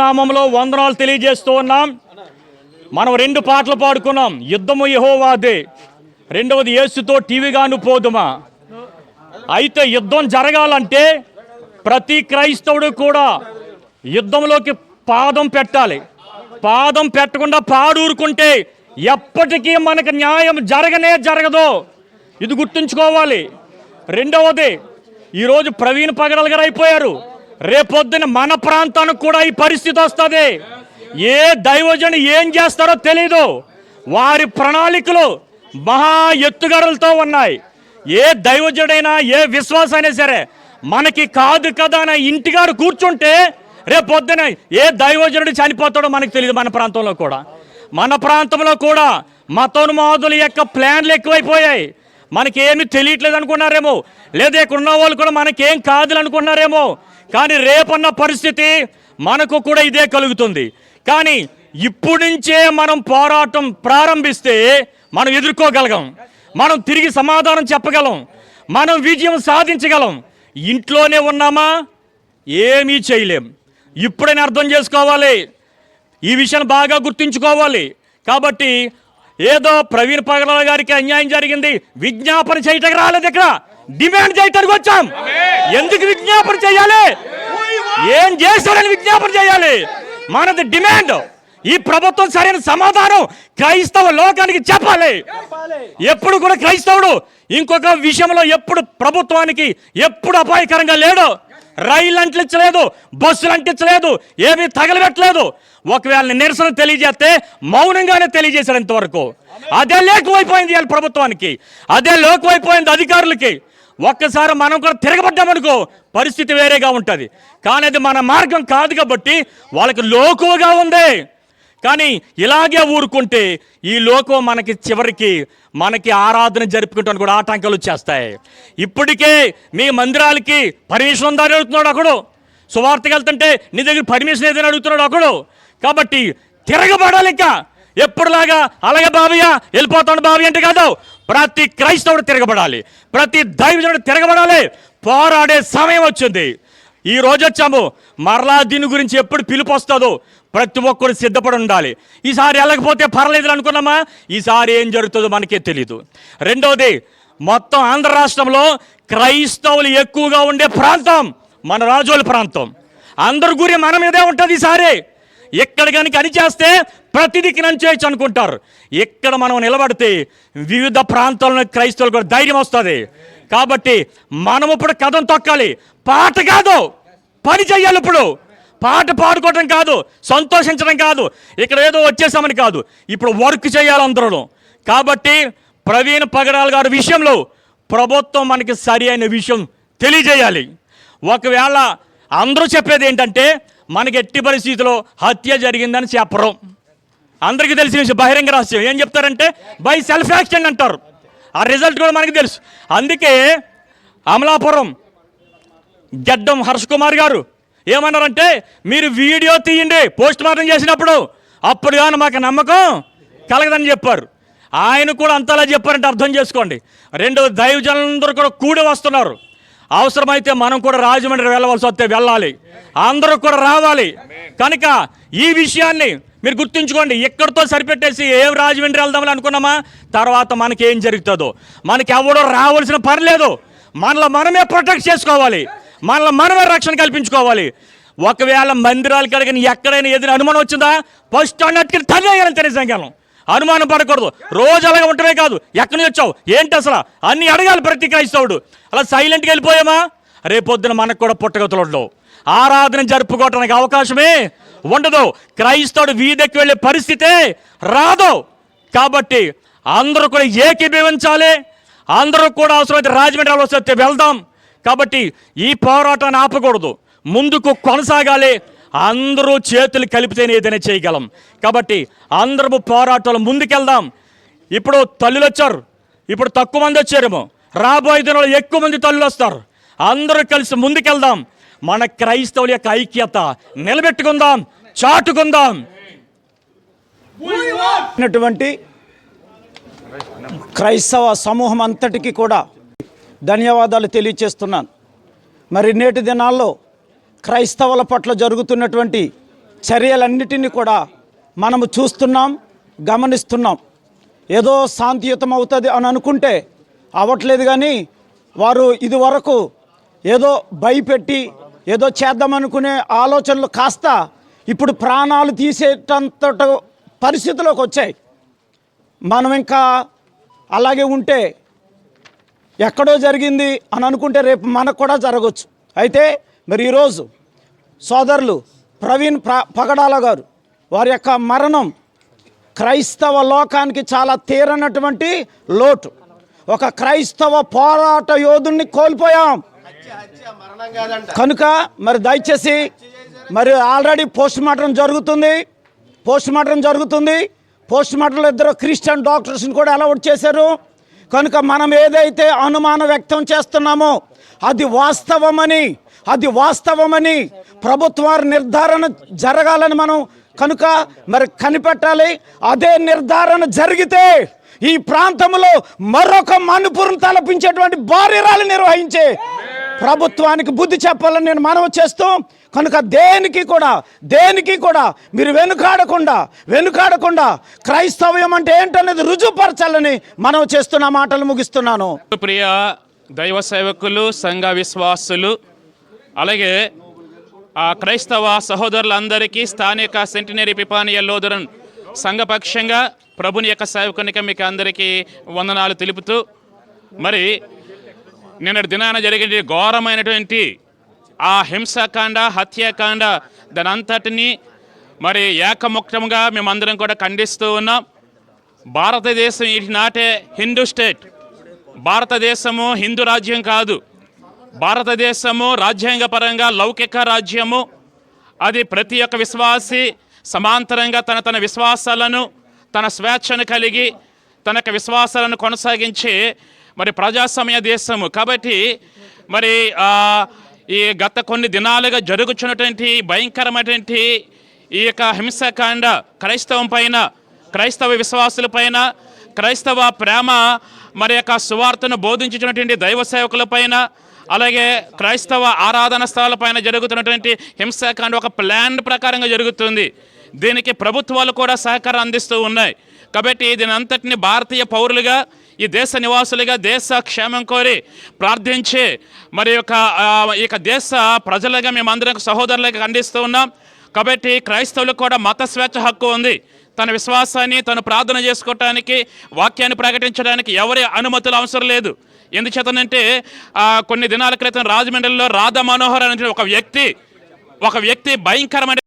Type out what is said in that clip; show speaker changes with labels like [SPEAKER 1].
[SPEAKER 1] నామంలో వందనాలు తెలియజేస్తూ ఉన్నాం. మనం రెండు పాటలు పాడుకున్నాం. యుద్ధము యహోవాదే. రెండవది యేసుతో టీవీగాను పోదుమా. అయితే యుద్ధం జరగాలంటే ప్రతి క్రైస్తవుడు కూడా యుద్ధంలోకి పాదం పెట్టాలి. పాదం పెట్టకుండా పాడూరుకుంటే ఎప్పటికీ మనకు న్యాయం జరగనే జరగదు. ఇది గుర్తుంచుకోవాలి. రెండవది ఈరోజు ప్రవీణ్ పగడల్ గారు అయిపోయారు. రేపొద్దున మన ప్రాంతానికి కూడా ఈ పరిస్థితి వస్తుంది. ఏ దైవజను ఏం చేస్తారో తెలీదు. వారి ప్రణాళికలు మహా ఎత్తుగడలతో ఉన్నాయి. ఏ దైవజుడైనా ఏ విశ్వాసైనా సరే మనకి కాదు కదా అని ఇంటిగారు కూర్చుంటే రేపొద్దున పొద్దున ఏ దైవజనుడు చనిపోతాడో మనకు తెలియదు మన ప్రాంతంలో కూడా. మన ప్రాంతంలో కూడా మతోన్మాదుల యొక్క ప్లాన్లు ఎక్కువైపోయాయి. మనకేమి తెలియట్లేదు అనుకున్నారేమో లేదా ఇక్కడ ఉన్న వాళ్ళు కూడా మనకేం కాదు అనుకున్నారేమో కానీ రేపన్న పరిస్థితి మనకు కూడా ఇదే కలుగుతుంది. కానీ ఇప్పుడు నుంచే మనం పోరాటం ప్రారంభిస్తే మనం ఎదుర్కోగలగం. మనం తిరిగి సమాధానం చెప్పగలం. మనం విజయం సాధించగలం. ఇంట్లోనే ఉన్నామా? ఏమీ చేయలేం. ఇప్పుడైనా అర్థం చేసుకోవాలి. ఈ విషయాన్ని బాగా గుర్తుంచుకోవాలి. కాబట్టి ఏదో ప్రవీణ్ పగడాల గారికి అన్యాయం జరిగింది. విజ్ఞాపన చేయటం రాలేదు ఇక్కడ. డిమాండ్ చేయటానికి వచ్చాం. ఎందుకు విజ్ఞాపన చేయాలి? ఏం చేశారని విజ్ఞాపన చేయాలి? మనది డిమాండ్. ఈ ప్రభుత్వం సరైన సమాధానం క్రైస్తవ లోకానికి చెప్పాలి. ఎప్పుడు కూడా క్రైస్తవుడు ఇంకొక విషయంలో ఎప్పుడు ప్రభుత్వానికి ఎప్పుడు అపాయకరంగా లేడు. రైలు అంటించలేదు బస్సులు అంటించలేదు ఏమీ తగలబెట్టలేదు. ఒకవేళ నిరసన తెలియజేస్తే మౌనంగానే తెలియజేశారు ఇంతవరకు అదే లేకువైపోయింది వాళ్ళ ప్రభుత్వానికి. అదే లోకువైపోయింది అధికారులకి. ఒక్కసారి మనం కూడా తిరగబడ్డామనుకో పరిస్థితి వేరేగా ఉంటుంది. కానీ అది మన మార్గం కాదు కాబట్టి వాళ్ళకి లోకువగా ఉంది. కానీ ఇలాగే ఊరుకుంటే ఈ లోకం మనకి చివరికి మనకి ఆరాధన జరుపుకుంటాను కూడా ఆటంకాలు వచ్చేస్తాయి. ఇప్పటికే మీ మందిరాలకి పర్మిషన్ ఉందని అడుగుతున్నాడు ఒకడు. సువార్తకి వెళ్తుంటే నీ దగ్గర పర్మిషన్ ఏదైనా అడుగుతున్నాడు ఒకడు. కాబట్టి తిరగబడాలి ఇంకా. ఎప్పుడులాగా అలాగే బాబయ్య వెళ్ళిపోతాడు బాబయ్య అంటే కాదు. ప్రతి క్రైస్తవుడు తిరగబడాలి. ప్రతి దైవజనుడు తిరగబడాలి. పోరాడే సమయం వచ్చింది. ఈ రోజు వచ్చాము. మరలా దీని గురించి ఎప్పుడు పిలుపు వస్తుందో ప్రతి ఒక్కరు సిద్ధపడి ఉండాలి. ఈసారి వెళ్ళకపోతే పర్లేదు అనుకున్నామా? ఈసారి ఏం జరుగుతుందో మనకే తెలియదు రెండవది మొత్తం ఆంధ్ర రాష్ట్రంలో క్రైస్తవులు ఎక్కువగా ఉండే ప్రాంతం మన రాజోల ప్రాంతం. అందరి గురి మన మీదే ఉంటుంది ఈసారి. ఎక్కడ కనుక అని చేస్తే ప్రతిదీ చేయొచ్చు అనుకుంటారు. ఇక్కడ మనం నిలబడితే వివిధ ప్రాంతాల్లో క్రైస్తవులు కూడా ధైర్యం వస్తుంది. కాబట్టి మనం ఇప్పుడు కథం తొక్కాలి. పాట కాదు. పని చెయ్యాలి ఇప్పుడు. పాట పాడుకోవటం కాదు సంతోషించడం కాదు ఇక్కడ ఏదో వచ్చేసామని కాదు. ఇప్పుడు వర్క్ చేయాలి అందరూ కాబట్టి ప్రవీణ్ పగడాల్ గారి విషయంలో ప్రభుత్వం మనకి సరి అయిన విషయం తెలియజేయాలి. ఒకవేళ అందరూ చెప్పేది ఏంటంటే మనకి ఎట్టి పరిస్థితిలో హత్య జరిగిందని చెప్పరు. అందరికీ తెలిసిన విషయం బహిరంగ రహస్యం. ఏం చెప్తారంటే బై సెల్ఫ్ యాక్షన్ అంటారు. ఆ రిజల్ట్ కూడా మనకి తెలుసు. అందుకే అమలాపురం గడ్డం హర్ష్ కుమార్ గారు ఏమన్నారంటే మీరు వీడియో తీయండి పోస్ట్ మార్టం చేసినప్పుడు. అప్పుడు కానీ మాకు నమ్మకం కలగదని చెప్పారు. ఆయన కూడా అంతలా చెప్పారంటే అర్థం చేసుకోండి. రెండు దైవజనులందరూ కూడా కూడి వస్తున్నారు. అవసరమైతే మనం కూడా రాజమండ్రి వెళ్ళవలసి వస్తే వెళ్ళాలి. అందరూ కూడా రావాలి. కనుక ఈ విషయాన్ని మీరు గుర్తుంచుకోండి. ఎక్కడితో సరిపెట్టేసి ఏం రాజమండ్రి వెళ్దామని అనుకున్నామా? తర్వాత మనకి ఏం జరుగుతుందో. మనకి ఎవడో రావాల్సిన పని లేదు. మనలో మనమే ప్రొటెక్ట్ చేసుకోవాలి. మళ్ళీ మనమే రక్షణ కల్పించుకోవాలి. ఒకవేళ మందిరాలకి అడిగిన ఎక్కడైనా ఏదైనా అనుమానం వచ్చిందా? ఫస్ట్ అన్నట్టుకి తల్లి తెలియజేయగలం అనుమానం పడకూడదు. రోజు అలాగే ఉండటమే కాదు. ఎక్కడి నుంచి వచ్చావు? ఏంటి అసలు? అన్ని అడగాలి ప్రతి క్రైస్తవుడు. అలా సైలెంట్గా వెళ్ళిపోయామా? రేపొద్దున మనకు కూడా పుట్టగతులు ఉండవు. ఆరాధన జరుపుకోవటానికి అవకాశమే ఉండదు. క్రైస్తవుడు వీధికి వెళ్ళే పరిస్థితే రాదు. కాబట్టి అందరూ కూడా ఏకీభవించాలి. అందరూ కూడా అవసరమైతే రాజమండ్రి వస్తే వెళ్దాం. కాబట్టి ఈ పోరాటాన్ని ఆపకూడదు. ముందుకు కొనసాగాలి. అందరూ చేతులు కలిపితేనే ఏదైనా చేయగలం. కాబట్టి అందరము పోరాటాలు ముందుకెళ్దాం. ఇప్పుడు తల్లులు వచ్చారు. ఇప్పుడు తక్కువ మంది వచ్చారేమో. రాబోయే దినాల్లో ఎక్కువ మంది తల్లులు వస్తారు. అందరూ కలిసి ముందుకెళ్దాం. మన క్రైస్తవుల యొక్క ఐక్యత నిలబెట్టుకుందాం. చాటుకుందాం.
[SPEAKER 2] క్రైస్తవ సమూహం అంతటికీ కూడా ధన్యవాదాలు తెలియచేస్తున్నాను. మరి నేటి దినాల్లో క్రైస్తవుల పట్ల జరుగుతున్నటువంటి చర్యలన్నిటినీ కూడా మనము చూస్తున్నాం గమనిస్తున్నాం. ఏదో శాంతియుతం అవుతుంది అని అనుకుంటే అవ్వట్లేదు కానీ వారు ఇదివరకు ఏదో భయపెట్టి ఏదో చేద్దామనుకునే ఆలోచనలు కాస్త ఇప్పుడు ప్రాణాలు తీసేటంతట పరిస్థితిలోకి వచ్చాయి. మనం ఇంకా అలాగే ఉంటే ఎక్కడో జరిగింది అని అనుకుంటే రేపు మనకు కూడా జరగవచ్చు అయితే మరి ఈరోజు సోదరులు ప్రవీణ్ ప్ర పగడాల గారు వారి యొక్క మరణం క్రైస్తవ లోకానికి చాలా తీరనటువంటి లోటు. ఒక క్రైస్తవ పోరాట యోధుణ్ణి కోల్పోయాం. కనుక మరి దయచేసి మరి ఆల్రెడీ పోస్ట్ మార్టం జరుగుతుంది. పోస్ట్ మార్టం జరుగుతుంది. పోస్ట్ మార్టంలో ఇద్దరు క్రిస్టియన్ డాక్టర్స్ని కూడా అలౌట్ చేశారు. కనుక మనం ఏదైతే అనుమానం వ్యక్తం చేస్తున్నామో అది వాస్తవమని అది వాస్తవమని ప్రభుత్వాలు నిర్ధారణ జరగాలని మనం కనుక మరి కనిపెట్టాలి. అదే నిర్ధారణ జరిగితే ఈ ప్రాంతంలో మరొక మనుపురం తలపించేటువంటి భారీ నిర్వహించే ప్రభుత్వానికి బుద్ధి చెప్పాలని నేను మనవి చేస్తూ కనుక దేనికి కూడా దేనికి కూడా మీరు వెనుకాడకుండా వెనుకాడకుండా క్రైస్తవ్యం అంటే ఏంటనేది రుజువుపరచాలని మనం చేస్తున్న మాటలు ముగిస్తున్నాను.
[SPEAKER 3] ప్రియ దైవ సేవకులు సంఘ విశ్వాసులు అలాగే ఆ క్రైస్తవ సహోదరులందరికీ స్థానిక సెంటినరీ పిపానియ లోదరన్ సంఘపక్షంగా ప్రభుని యొక్క సేవకునిక మీకు అందరికీ వందనాలు తెలుపుతూ మరి నిన్నటి దినాన జరిగిన ఘోరమైనటువంటి ఆ హింసాకాండ హత్యాకాండ దాని మరి ఏకముక్తంగా మేమందరం కూడా ఖండిస్తూ ఉన్నాం. భారతదేశం ఈనాటే హిందూ స్టేట్. భారతదేశము హిందూ రాజ్యం కాదు. భారతదేశము రాజ్యాంగపరంగా లౌకిక రాజ్యము. అది ప్రతి ఒక్క విశ్వాసి సమాంతరంగా తన తన విశ్వాసాలను తన స్వేచ్ఛను కలిగి తన యొక్క విశ్వాసాలను కొనసాగించే మరి ప్రజాస్వామ్య దేశము. కాబట్టి మరి ఈ గత కొన్ని దినాలుగా జరుగుతున్నటువంటి భయంకరమైనటువంటి ఈ యొక్క హింసాకాండ క్రైస్తవం పైన క్రైస్తవ విశ్వాసుల పైన క్రైస్తవ ప్రేమ మరి యొక్క సువార్తను బోధించినటువంటి దైవ సేవకుల పైన అలాగే క్రైస్తవ ఆరాధన స్థలాలపైన జరుగుతున్నటువంటి హింసాకాండ ఒక ప్లాన్ ప్రకారంగా జరుగుతుంది. దీనికి ప్రభుత్వాలు కూడా సహకారం అందిస్తూ ఉన్నాయి. కాబట్టి దీని అంతటిని భారతీయ పౌరులుగా ఈ దేశ నివాసులుగా దేశ క్షేమం కోరి ప్రార్థించి మరి యొక్క ఈ యొక్క దేశ ప్రజలుగా మేమందరం సహోదరులుగా ఖండిస్తూ ఉన్నాం. కాబట్టి క్రైస్తవులకు కూడా మత స్వేచ్ఛ హక్కు ఉంది. తన విశ్వాసాన్ని తను ప్రార్థన చేసుకోవటానికి వాక్యాన్ని ప్రకటించడానికి ఎవరి అనుమతులు అవసరం లేదు. ఎందుచేతనంటే కొన్ని దినాల క్రితం రాజమండ్రిలో రాధా మనోహర్ అనే ఒక వ్యక్తి ఒక వ్యక్తి భయంకరమైన